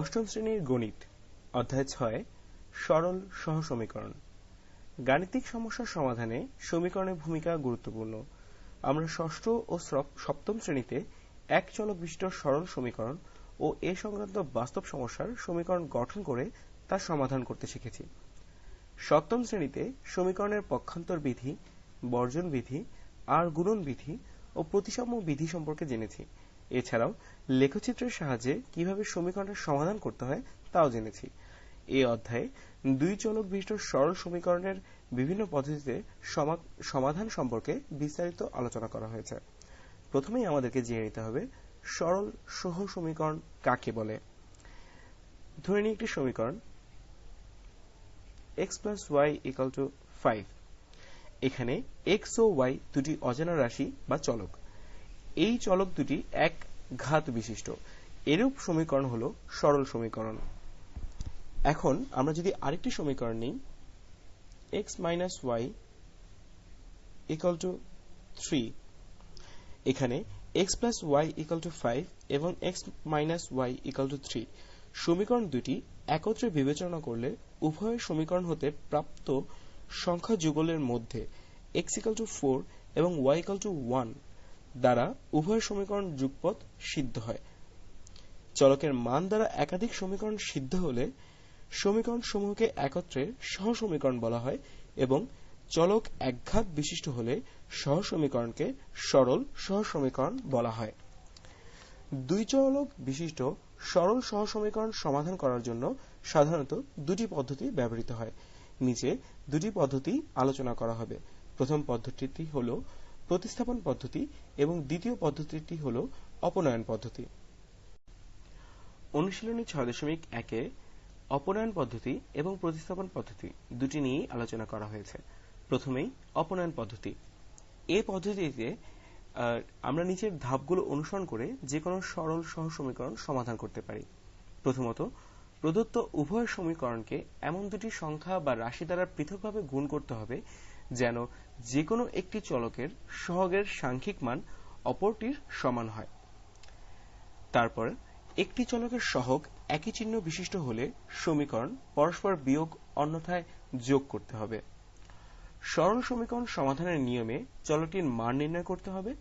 অষ্টম শ্রেণির গণিত, অধ্যায় ছয়, সরল সহ সমীকরণ গাণিতিক সমস্যার সমাধানে সমীকরণের ভূমিকা গুরুত্বপূর্ণ। আমরা ষষ্ঠ ও সপ্তম শ্রেণীতে এক চলক বিশিষ্ট সরল সমীকরণ ও এ সংক্রান্ত বাস্তব সমস্যার সমীকরণ গঠন করে তার সমাধান করতে শিখেছি। সপ্তম শ্রেণীতে সমীকরণের পক্ষান্তর বিধি, বর্জন বিধি, আর গুণন বিধি ও প্রতিসাম্য বিধি সম্পর্কে জেনেছি। এছাড়াও লেখচিত্রের সাহায্যে কীভাবে সমীকরণের সমাধান করতে হয় তাও জেনেছি। এই অধ্যায়ে দুই চলক বিশিষ্ট সরল সমীকরণের বিভিন্ন পদ্ধতিতে সমাধান সম্পর্কে বিস্তারিত আলোচনা করা হয়েছে। প্রথমেই আমাদেরকে জেনে নিতে হবে সরল সহ সমীকরণ কাকে বলে। ধরে নিই একটি সমীকরণ x plus Y equal to five এখানে এক্স ও ওয়াই দুটি অজানা রাশি বা চলক। এই চলক দুটি এক ঘাত বিশিষ্ট। এরূপ সমীকরণ হল সরল সমীকরণ। এখন আমরা যদি আরেকটি সমীকরণ নিই, x minus Y equal to three এখানে x plus Y equal to five এবং x minus Y equal to three সমীকরণ দুটি একত্রে বিবেচনা করলে উভয় সমীকরণ হতে প্রাপ্ত সংখ্যা যুগলের মধ্যে x ইকাল টু ফোর এবং y ইকাল টু ওয়ান দ্বারা উভয় সমীকরণ যুগপৎ সিদ্ধ হয়। চলকের মান দ্বারা একাধিক সমীকরণ সিদ্ধ হলে সমীকরণ সমূহকে একত্রে সহ সমীকরণ বলা হয় এবং চলক একঘাত বিশিষ্ট হলে সহ সমীকরণকে সরল সহ সমীকরণ বলা হয়। দুই চলক বিশিষ্ট সরল সহসমীকরণ সমাধান করার জন্য সাধারণত দুটি পদ্ধতি ব্যবহৃত হয়। নিচে দুটি পদ্ধতি আলোচনা করা হবে। প্রথম পদ্ধতিটি হল প্রতিস্থাপন পদ্ধতি এবং দ্বিতীয় পদ্ধতিটি হল অপনয়ন পদ্ধতি। অনুশীলনী ছয় দশমিক একে অপনয়ন পদ্ধতি এবং প্রতিস্থাপন পদ্ধতি দুটি নিয়েই আলোচনা করা হয়েছে। প্রথমেই অপনয়ন পদ্ধতি। এই পদ্ধতিতে আমরা নিচের ধাপগুলো অনুসরণ করে যে কোনো সরল সহ সমীকরণ সমাধান করতে পারি। প্রথমত, প্রদত্ত উভয় সমীকরণকে এমন দুটি সংখ্যা বা রাশি দ্বারা পৃথকভাবে গুণ করতে হবে যেন যে কোনো একটি চলকের সহগের সাংখ্যিক মান অপরটির সমান হয়। তারপর, একটি চলকের সহগ একই চিহ্ন বিশিষ্ট হলে সমীকরণ পরস্পর বিয়োগ অন্যথায় যোগ করতে হবে। সরল সমীকরণ সমাধানের নিয়মে চলকটির মান নির্ণয় করতে হবে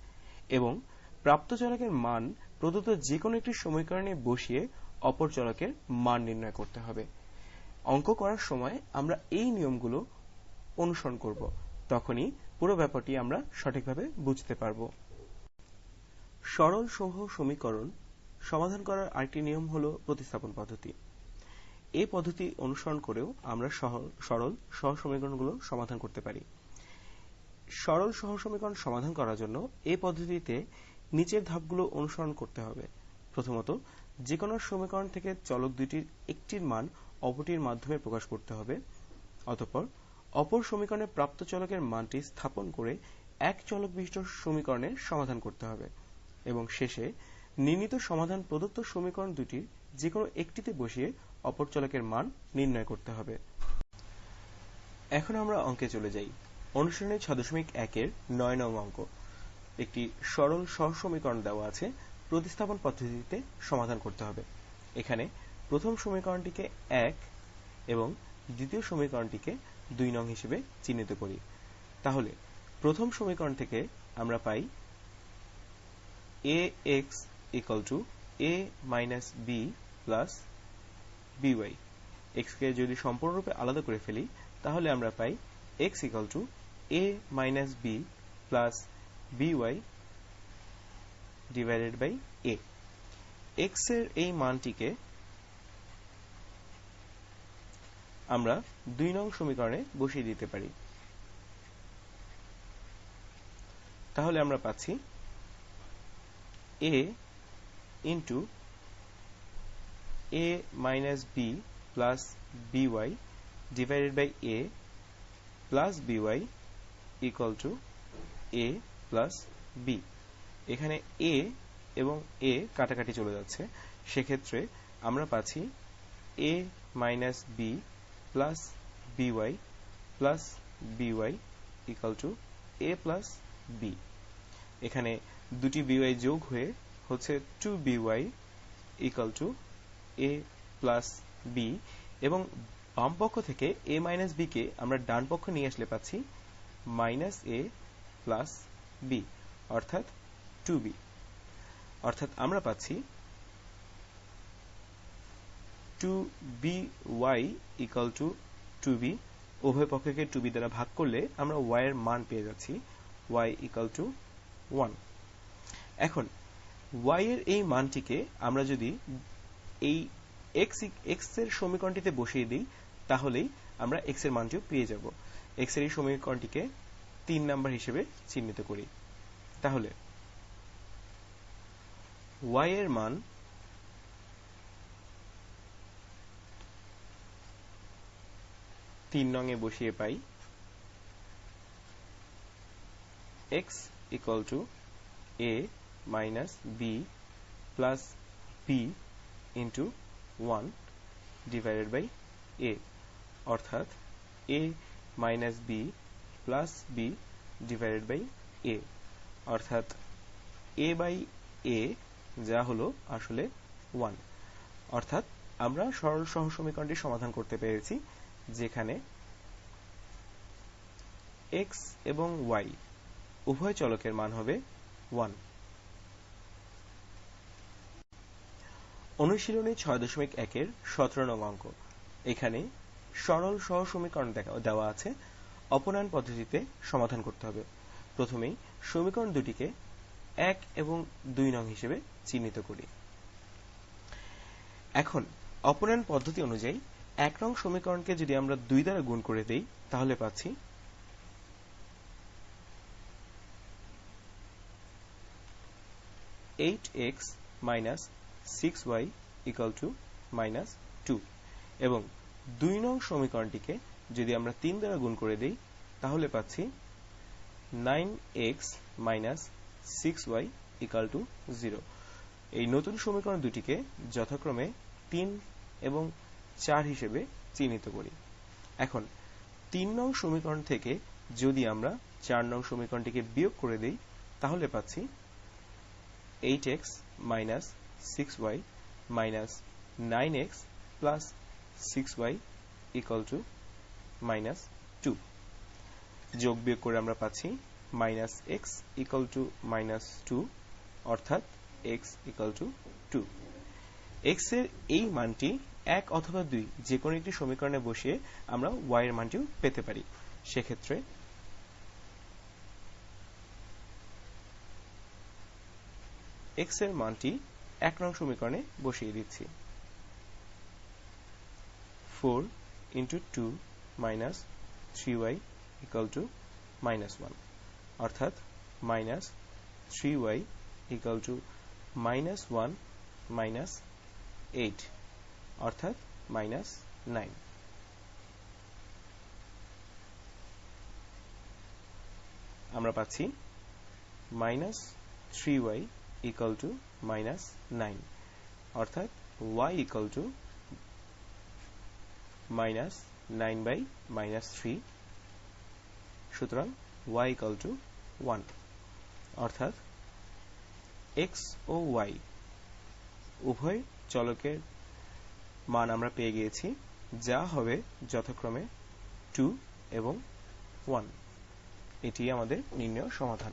এবং প্রাপ্ত চলকের মান প্রদত্ত যে কোনো একটি সমীকরণে বসিয়ে অপর চলকের মান নির্ণয় করতে হবে। অঙ্ক করার সময় আমরা এই নিয়মগুলো অনুসরণ করব। তখনই পুরো ব্যাপারটি আমরা সঠিকভাবে বুঝতে পারব। সরল সহ সমীকরণ সমাধান করার আরেকটি নিয়ম হল প্রতিস্থাপন পদ্ধতি। এই পদ্ধতি অনুসরণ করেও আমরা সরল সহ সমীকরণগুলো সমাধান করতে পারি। সরল সহ সমীকরণ সমাধান করার জন্য এই পদ্ধতিতে নিচের ধাপগুলো অনুসরণ করতে হবে। প্রথমত যে কোনো সমীকরণ থেকে চলক দুটির একটির মান অপরটির মাধ্যমে প্রকাশ করতে হবে। অতঃপর অপর সমীকরণে প্রাপ্ত চলকের মানটি স্থাপন করে এক চলক বিশিষ্ট সমীকরণের সমাধান করতে হবে। এবং শেষে নির্ণীত সমাধান প্রদত্ত সমীকরণ দুটির যে কোনো একটিতে বসিয়ে অপর চলকের মান নির্ণয় করতে হবে। এখন আমরা অঙ্কে চলে যাই। অনুশীলনী ছ দশমিক একের নয় নং অঙ্ক। একটি সরল সহ সমীকরণ দেওয়া আছে। প্রতিস্থাপন পদ্ধতিতে সমাধান করতে হবে। এখানে প্রথম সমীকরণটিকে এক এবং দ্বিতীয় সমীকরণটিকে দুই নং হিসেবে চিহ্নিত করি। তাহলে, প্রথম সমীকরণ থেকে আমরা পাই A X equal to A minus B plus B Y এক্সকে যদি সম্পূর্ণরূপে আলাদা করে ফেলি, তাহলে আমরা পাই X equal to A minus B plus B Y divided by A এক্সের এই মানটিকে আমরা দুই নং সমীকরণে বসিয়ে দিতে পারি। তাহলে আমরা পাচ্ছি A into A minus B plus B Y divided by A plus B Y equal to A plus B এখানে এ এবং এ কাটাকাটি চলে যাচ্ছে। সেক্ষেত্রে আমরা পাচ্ছি a minus b plus by plus by equal to a plus b. এখানে দুটি বিওয়াই যোগ হয়ে হচ্ছে two b y equal to a plus b এবং বাম পক্ষ থেকে এ মাইনাস বিকে আমরা ডান পক্ষ নিয়ে আসলে পাচ্ছি মাইনাস এ প্লাস বি অর্থাৎ টু বি অর্থাৎ আমরা পাচ্ছি two b y equal to two b উভয় পক্ষকে টু বি দ্বারা ভাগ করলে আমরা ওয়াই এর মান পেয়ে যাচ্ছি ওয়াই ইকাল টু ওয়ান এখন ওয়াই এর এই মানটিকে আমরা যদি এই এক্স এক্সের সমীকরণটিতে বসিয়ে দিই, তাহলেই আমরা এক্সের মানটিও পেয়ে যাব। এক্সের এই সমীকরণটিকে তিন নাম্বার হিসেবে চিহ্নিত করি। তাহলে ওয়াই এর মান তিন নঙে বসিয়ে পাই। X equal to a minus b plus b into one divided by a অর্থাৎ a minus b plus b divided by a অর্থাৎ এ বাই এ যা হলো আসলে ওয়ান অর্থাৎ আমরা সরল সহ সমীকরণটি সমাধান করতে পেরেছি। যেখানে এক্স এবং ওয়াই উভয় চলকের মান হবে ওয়ান অনুশীলনী ছয় দশমিক একের সতেরো নং অঙ্ক। এখানে সরল সহ সমীকরণ দেওয়া আছে। অপনয়ন পদ্ধতিতে সমাধান করতে হবে। প্রথমেই সমীকরণ দুটিকে এক এবং দুই নং হিসেবে চিহ্নিত করি। এখন অপনয়ন পদ্ধতি অনুযায়ী এক নং সমীকরণকে যদি আমরা দুই দ্বারা গুণ করে দেই, তাহলে পাচ্ছি eight x minus six y equal to minus two এবং দুই নং সমীকরণটিকে যদি আমরা তিন দ্বারা গুণ করে দিই, তাহলে পাচ্ছি nine x minus six y equal to zero এই নতুন সমীকরণ দুটিকে যথাক্রমে তিন এবং চার হিসেবে চিহ্নিত করি। এখন, তিন নং সমীকরণ থেকে যদি আমরা চার নং সমীকরণটিকে বিয়োগ করে দিই, তাহলে পাচ্ছি eight x minus six y minus nine x plus six y equal to minus two যোগ বিয়োগ করে আমরা পাচ্ছি minus x equal to minus two অর্থাৎ এক্স ইকাল টু টু এক্সের এই মানটি এক অথবা দুই যে কোনো একটি সমীকরণে বসিয়ে আমরা ওয়াই এর মানটিও পেতে পারি। সেক্ষেত্রে এক্সের মানটি এক নং সমীকরণে বসিয়ে দিচ্ছি। Four into two minus three y equal to minus one অর্থাৎ minus three y equal to minus one minus eight অর্থাৎ মাইনাস নাইন আমরা পাচ্ছি minus three y equal to minus nine অর্থাৎ y equal to minus nine by minus three সুতরাং y equal to one অর্থাৎ x ও y উভয় চলকের মান আমরা পেয়ে গিয়েছি যা হবে যথাক্রমে টু এবং ওয়ান এটি আমাদের নির্ণয় সমাধান।